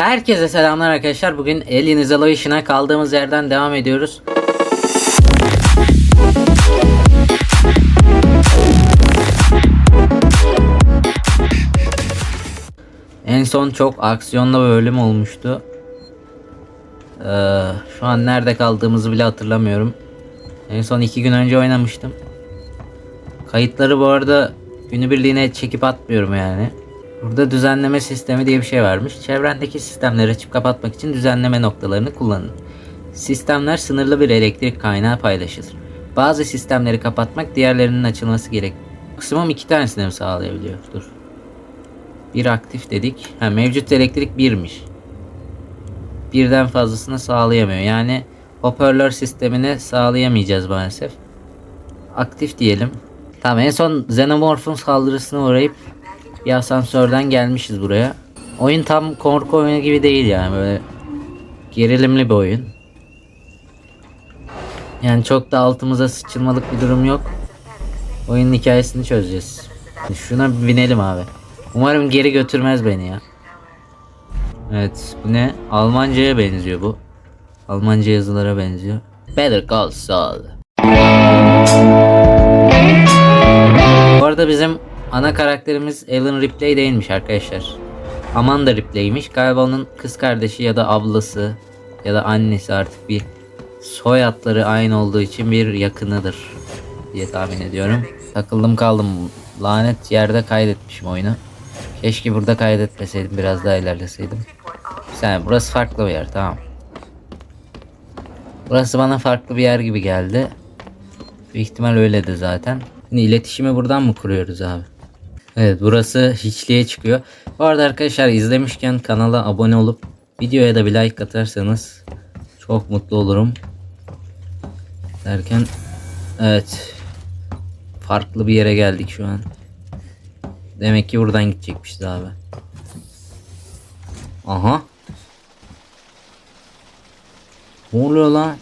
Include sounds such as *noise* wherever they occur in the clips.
Herkese selamlar arkadaşlar. Bugün Alien Isolation'a kaldığımız yerden devam ediyoruz. En son çok aksiyonlu bir bölüm olmuştu. Ee, şu an nerede kaldığımızı bile hatırlamıyorum. En son iki gün önce oynamıştım. Kayıtları bu arada günübirliğine çekip atmıyorum yani. Burada düzenleme sistemi diye bir şey varmış. Çevrendeki sistemleri açıp kapatmak için düzenleme noktalarını kullanın. Sistemler sınırlı bir elektrik kaynağı paylaşır. Bazı sistemleri kapatmak diğerlerinin açılması gerek. Maksimum iki tanesini mi sağlayabiliyor? Dur. Bir aktif dedik. Ha, mevcut elektrik birmiş. Birden fazlasını sağlayamıyor. Yani hoparlör sistemini sağlayamayacağız maalesef. Aktif diyelim. Tamam en son Xenomorph'un saldırısına uğrayıp bir asansörden gelmişiz buraya. Oyun tam korku oyunu gibi değil yani böyle gerilimli bir oyun. Yani çok da altımıza sıçılmalık bir durum yok. Oyunun hikayesini çözeceğiz. Şuna binelim abi. Umarım geri götürmez beni ya. Evet bu ne? Almanca'ya benziyor bu. Almanca yazılara benziyor. Better Call Saul. Bu arada bizim ana karakterimiz Ellen Ripley değilmiş arkadaşlar. Amanda Ripley'miş. Galiba onun kız kardeşi ya da ablası ya da annesi artık bir soyadları aynı olduğu için bir yakınıdır diye tahmin ediyorum. Takıldım kaldım. Lanet yerde kaydetmişim oyunu. Keşke burada kaydetmeseydim biraz daha ilerleseydim. Sen burası farklı bir yer tamam. Burası bana farklı bir yer gibi geldi. Büyük ihtimal öyledi zaten. Şimdi iletişimi buradan mı kuruyoruz abi? Evet burası hiçliğe çıkıyor. Bu arada arkadaşlar izlemişken kanala abone olup videoya da bir like atarsanız çok mutlu olurum. Derken evet farklı bir yere geldik şu an. Demek ki buradan gidecekmişiz abi. Aha. Ne oluyor lan?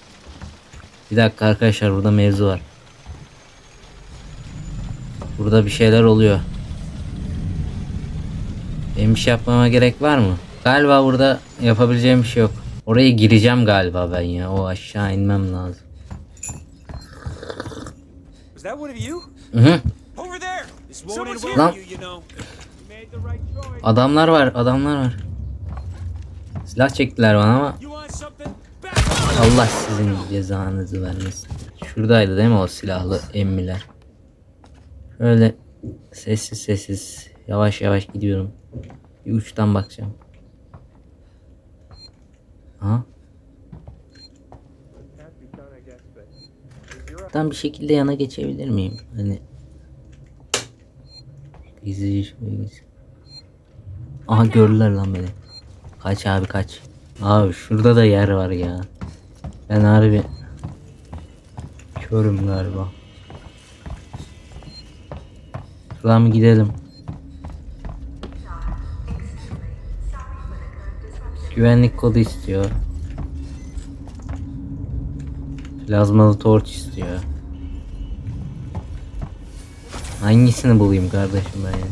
Bir dakika arkadaşlar burada mevzu var. Burada bir şeyler oluyor. Benim bir şey yapmama gerek var mı? Galiba burada yapabileceğim bir şey yok. Oraya gireceğim galiba ben ya. O aşağı inmem lazım. Was that one of you? Hı hı. Over there! Someone's Lan. Adamlar var, adamlar var. Silah çektiler bana ama! Allah sizin cezanızı vermesin. Şuradaydı değil mi o silahlı emmiler? Şöyle sessiz sessiz yavaş yavaş gidiyorum. Bir uçtan bakacağım. Ha? Tam bir şekilde yana geçebilir miyim? Hani şuraya geç. Aha gördüler lan beni. Kaç abi kaç. Abi şurada da yer var ya. Ben harbi körüm galiba. Şuradan mı gidelim? Güvenlik kodu istiyor. Plazmalı torç istiyor. Hangisini bulayım kardeşim ben ya?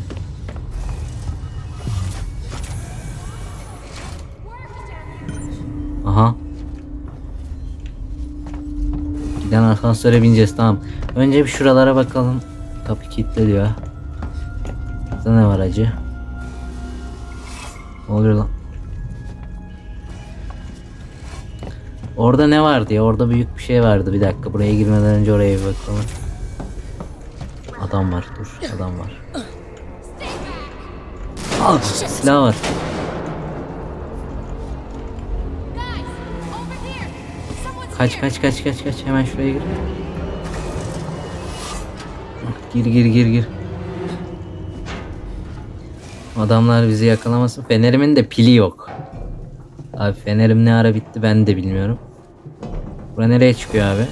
Aha. Giden asansöre bineceğiz tamam. Önce bir şuralara bakalım. Kapı kilitli diyor. Burada ne var acı? Ne oluyor lan? Orada ne vardı ya? Orada büyük bir şey vardı. Bir dakika buraya girmeden önce oraya bir bakalım. Adam var dur. Adam var. Al silah var. Kaç kaç kaç kaç kaç hemen şuraya gir. Gir gir gir gir. Adamlar bizi yakalamasın. Fenerimin de pili yok. Abi fenerim ne ara bitti ben de bilmiyorum. Bura nereye çıkıyor abi?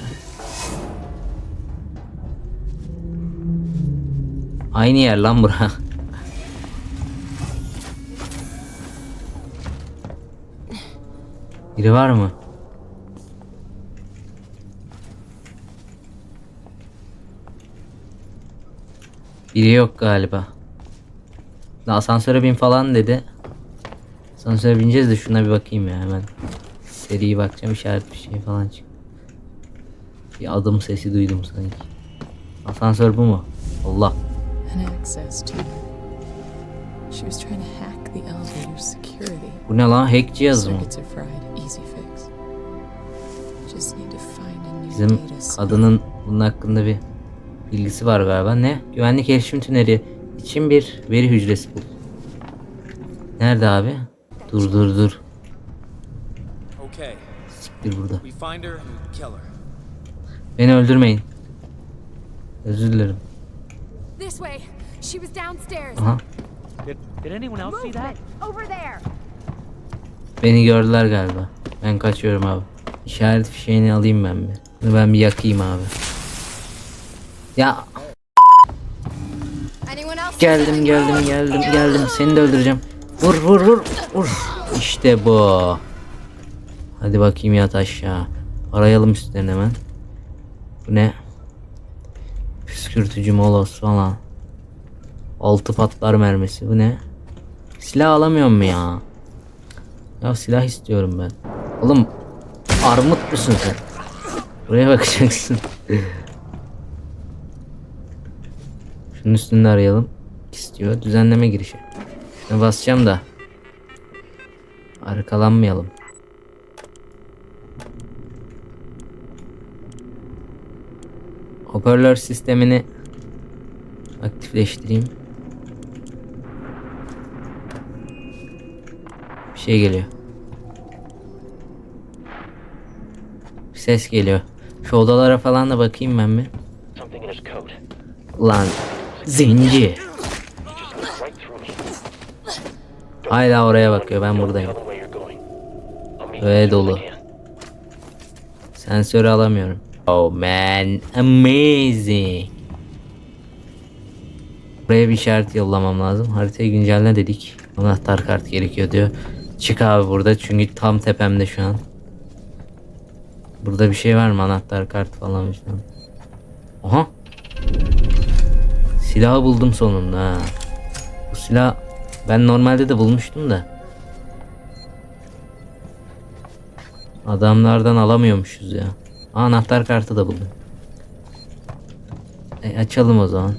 Aynı yer lan bura. *laughs* Biri var mı? Biri yok galiba. Asansöre bin falan dedi. Asansöre bineceğiz de şuna bir bakayım ya hemen. Seriye bakacağım işaret bir şey falan çık. Bir adım sesi duydum sanki. Asansör bu mu? Allah. An access to. She was trying to hack the elevator's security. Bu ne lan? Hack cihazı mı? Bizim kadının bunun hakkında bir bilgisi var galiba. Ne? Güvenlik erişim tüneli için bir veri hücresi bul. Nerede abi? Dur dur dur. Siktir burada. We find her and we kill her. Beni öldürmeyin. Özür dilerim. This way. She was downstairs. Aha. Did, did anyone else see that? Over there. Beni gördüler galiba. Ben kaçıyorum abi. İşaret fişeğini alayım ben bir. Bunu ben bir yakayım abi. Ya Anyone else? geldim geldim geldim geldim. Seni de öldüreceğim. Vur vur vur vur. İşte bu. Hadi bakayım yat aşağı. Arayalım üstlerine hemen. Ne? Püskürtücü molos falan. Altı patlar mermisi. Bu ne? Silah alamıyor mu ya? Ya silah istiyorum ben. Oğlum armut musun sen? Buraya bakacaksın. *laughs* Şunun üstünde arayalım. İstiyor. Düzenleme girişi. Şuna basacağım da. Arkalanmayalım. Hoparlör sistemini aktifleştireyim. Bir şey geliyor. Bir ses geliyor. Şu odalara falan da bakayım ben bir. Lan zenci. Hala oraya bakıyor ben buradayım. The way you're going. I'll meet Öyle you as soon as dolu. Sensörü alamıyorum. Oh man, amazing. Buraya bir işaret yollamam lazım. Haritayı güncelle dedik. Anahtar kart gerekiyor diyor. Çık abi burada çünkü tam tepemde şu an. Burada bir şey var mı? Anahtar kart falan filan. Aha. Silahı buldum sonunda. Bu silah ben normalde de bulmuştum da. Adamlardan alamıyormuşuz ya. Anahtar kartı da buldum. E, açalım o zaman.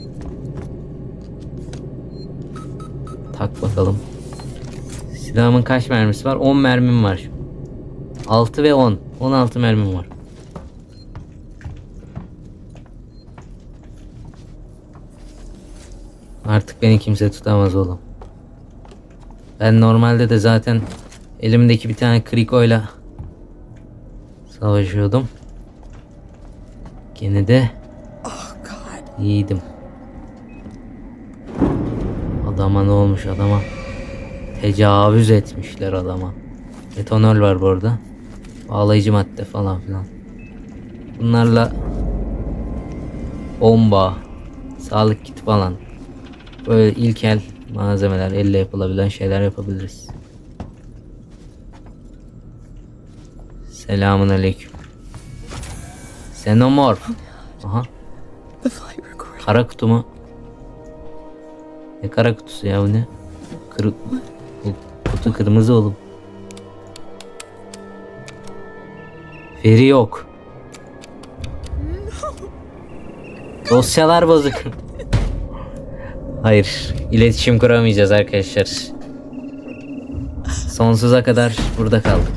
Tak bakalım. Silahımın kaç mermisi var? 10 mermim var. 6 ve 10. 16 mermim var. Artık beni kimse tutamaz oğlum. Ben normalde de zaten elimdeki bir tane krikoyla savaşıyordum. Gene de Oh iyiydim. Adama ne olmuş adama? Tecavüz etmişler adama. Etanol var bu arada. Bağlayıcı madde falan filan. Bunlarla bomba, sağlık kiti falan. Böyle ilkel malzemeler, elle yapılabilen şeyler yapabiliriz. Selamun aleyküm. Xenomorph. Aha. Kara kutu mu? Ne kara kutusu ya bu ne? Kır kutu kırmızı oğlum. Veri yok. Dosyalar bozuk. Hayır, iletişim kuramayacağız arkadaşlar. Sonsuza kadar burada kaldık.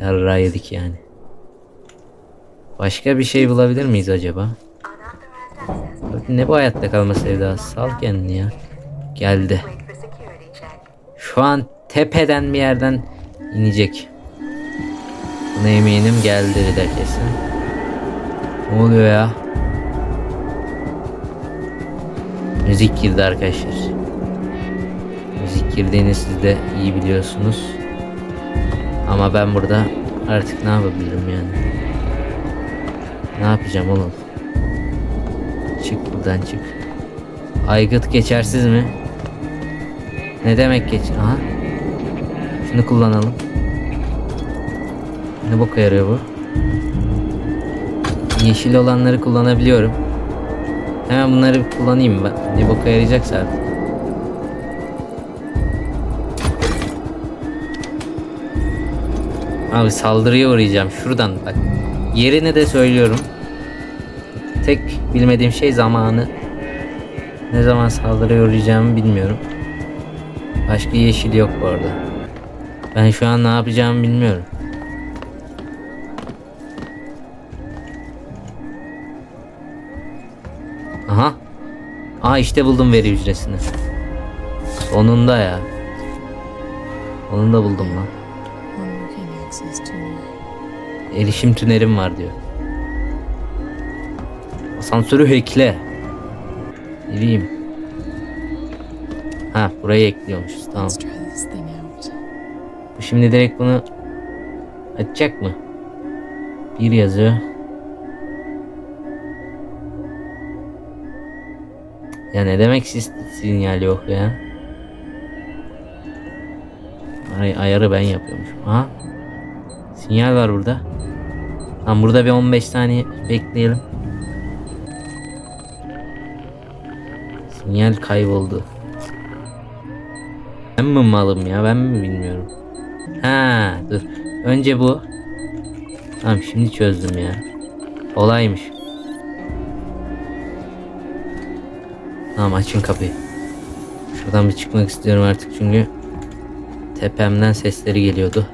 Yarra yedik yani. Başka bir şey bulabilir miyiz acaba? Ne bu hayatta kalma sevdası? Sal kendini ya. Geldi. Şu an tepeden bir yerden inecek. Buna eminim geldi de kesin. Ne oluyor ya? Müzik girdi arkadaşlar. Müzik girdiğini siz de iyi biliyorsunuz. Ama ben burada artık ne yapabilirim yani? Ne yapacağım oğlum? Çık buradan çık. Aygıt geçersiz mi? Ne demek geç? Aha. Şunu kullanalım. Ne boka yarıyor bu? Yeşil olanları kullanabiliyorum. Hemen bunları bir kullanayım ben. Ne boka yarayacaksa artık. Abi saldırıya uğrayacağım şuradan bak. Yerini de söylüyorum. Tek bilmediğim şey zamanı. Ne zaman saldırıya uğrayacağımı bilmiyorum. Başka yeşil yok bu arada. Ben şu an ne yapacağımı bilmiyorum. Aha. Aa işte buldum veri hücresini. Sonunda ya. Sonunda buldum lan. Erişim tünelim var diyor. Asansörü hackle. Gireyim. Ha burayı ekliyormuşuz tamam. Bu Şimdi direkt bunu açacak mı? Bir yazıyor. Ya ne demek sis sinyal yok ya? Ay, ayarı ben yapıyormuşum. Aha. Sinyal var burada. Tamam burada bir 15 saniye bekleyelim. Sinyal kayboldu. Ben mi malım ya ben mi bilmiyorum. Ha dur. Önce bu. Tamam şimdi çözdüm ya. Olaymış. Tamam açın kapıyı. Şuradan bir çıkmak istiyorum artık çünkü tepemden sesleri geliyordu.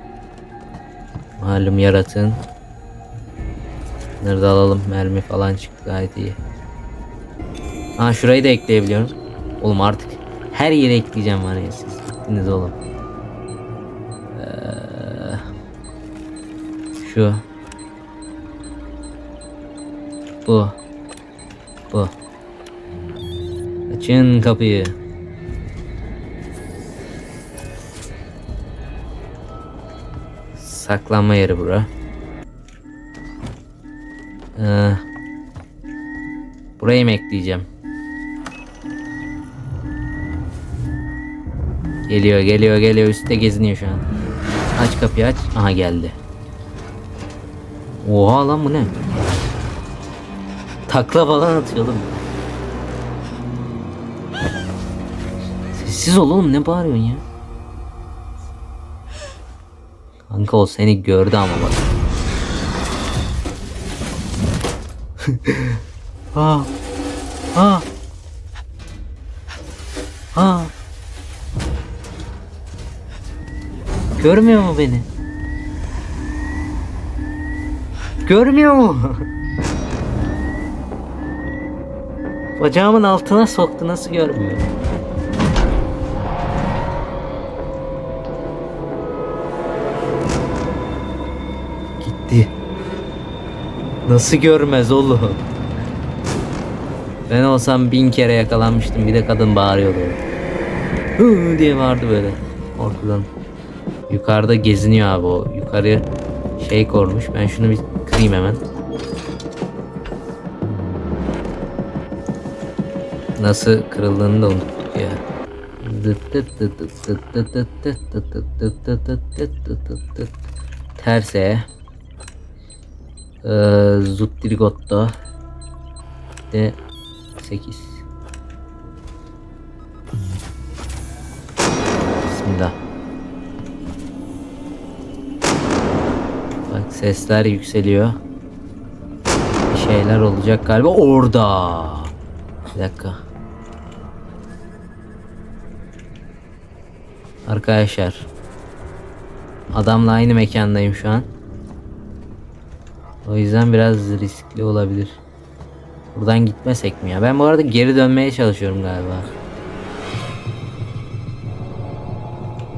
Malum yaratığın. Bunları da alalım. Mermi falan çıktı gayet iyi. Ha şurayı da ekleyebiliyorum. Oğlum artık her yere ekleyeceğim var ya siz. Gittiniz oğlum. Ee, şu. Bu. Bu. Açın kapıyı. Saklanma yeri bura. Ee, burayı mı ekleyeceğim? Geliyor geliyor geliyor üstte geziniyor şu an. Aç kapıyı aç. Aha geldi. Oha lan bu ne? Takla falan atıyor. Sessiz ol oğlum ne bağırıyorsun ya? Kanka o seni gördü ama bak. *laughs* ha. Ha. Ha. Görmüyor mu beni? Görmüyor mu? *laughs* Bacağımın altına soktu nasıl görmüyor? Nasıl görmez oğlum? Ben olsam bin kere yakalanmıştım. Bir de kadın bağırıyordu. Hı diye bağırdı böyle. Korkudan. Yukarıda geziniyor abi o. Yukarı şey kormuş. Ben şunu bir kırayım hemen. Nasıl kırıldığını da unuttuk ya. Terse. Ee, Zuttirigotto. De 8. Bismillah. Bak sesler yükseliyor. Bir şeyler olacak galiba orada. Bir dakika. Arkadaşlar. Adamla aynı mekandayım şu an. O yüzden biraz riskli olabilir. Buradan gitmesek mi ya? Ben bu arada geri dönmeye çalışıyorum galiba.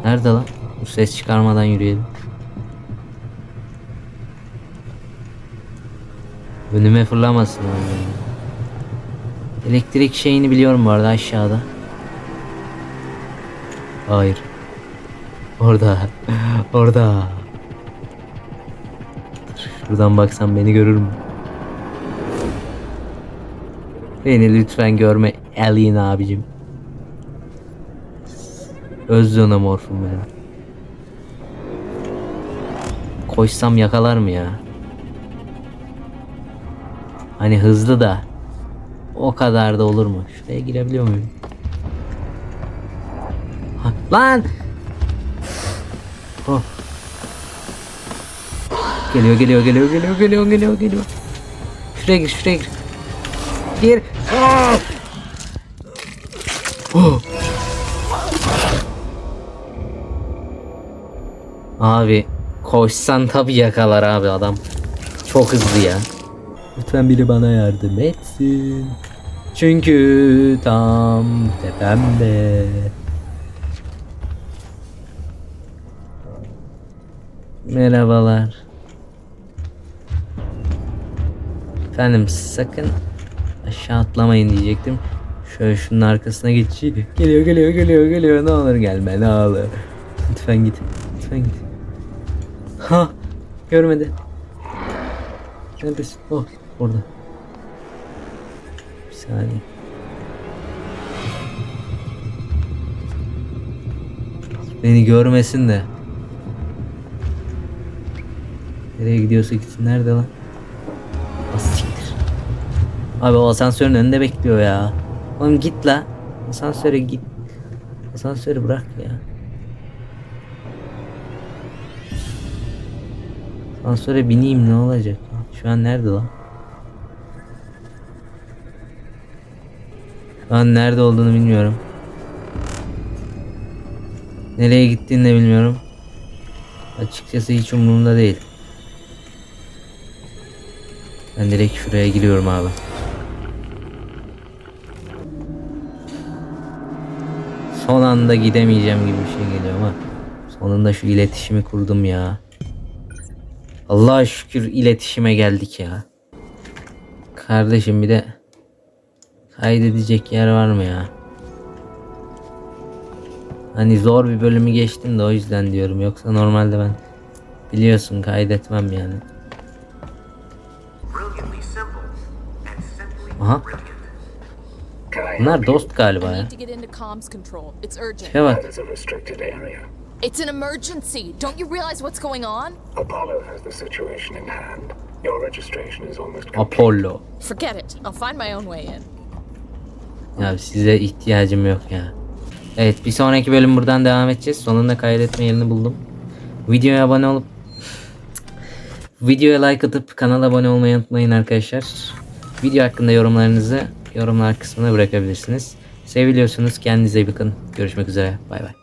Nerede lan? Bu ses çıkarmadan yürüyelim. Önüme fırlamasın. Elektrik şeyini biliyorum bu arada aşağıda. Hayır. Orada. *laughs* Orada. Şuradan baksam beni görür mü? Beni lütfen görme Alien abicim. Öz zonomorfum ben. Koşsam yakalar mı ya? Hani hızlı da o kadar da olur mu? Şuraya girebiliyor muyum? Ha, lan! Oh. Geliyor geliyor geliyor geliyor geliyor geliyor geliyor. Şuraya gir şuraya gir. Gir. Aa! Oh. Abi koşsan tabi yakalar abi adam. Çok hızlı ya. Lütfen biri bana yardım etsin. Çünkü tam tepemde. Merhabalar. Efendim sakın aşağı atlamayın diyecektim. Şöyle şunun arkasına geçeyim. Geliyor geliyor geliyor geliyor ne olur gelme ne olur. Lütfen git. Lütfen git. Ha görmedi. Neredesin? Oh orada. Bir saniye. Beni görmesin de. Nereye gidiyorsa gitsin. Nerede lan? Abi o asansörün önünde bekliyor ya. Oğlum git la. Asansöre git. Asansörü bırak ya. Asansöre bineyim ne olacak? Şu an nerede lan? Şu an nerede olduğunu bilmiyorum. Nereye gittiğini de bilmiyorum. Açıkçası hiç umurumda değil. Ben direkt şuraya giriyorum abi. Son anda gidemeyeceğim gibi bir şey geliyor ama sonunda şu iletişimi kurdum ya. Allah'a şükür iletişime geldik ya. Kardeşim bir de kaydedecek yer var mı ya? Hani zor bir bölümü geçtim de o yüzden diyorum. Yoksa normalde ben biliyorsun kaydetmem yani. Aha. Bunlar dost galiba I ya. need to get into comms control. It's urgent. Şuna bak. That is a restricted area. It's an emergency. Don't you realize what's going on? Apollo has the situation in hand. Your registration is almost complete. Apollo. Forget it. I'll find my own way in. Ya size ihtiyacım yok ya. Evet bir sonraki bölüm buradan devam edeceğiz. Sonunda kaydetme yerini buldum. Videoya abone olup videoya like atıp kanala abone olmayı unutmayın arkadaşlar. Video hakkında yorumlarınızı yorumlar kısmına bırakabilirsiniz. Seviliyorsunuz. Kendinize bakın. Görüşmek üzere. Bay bay.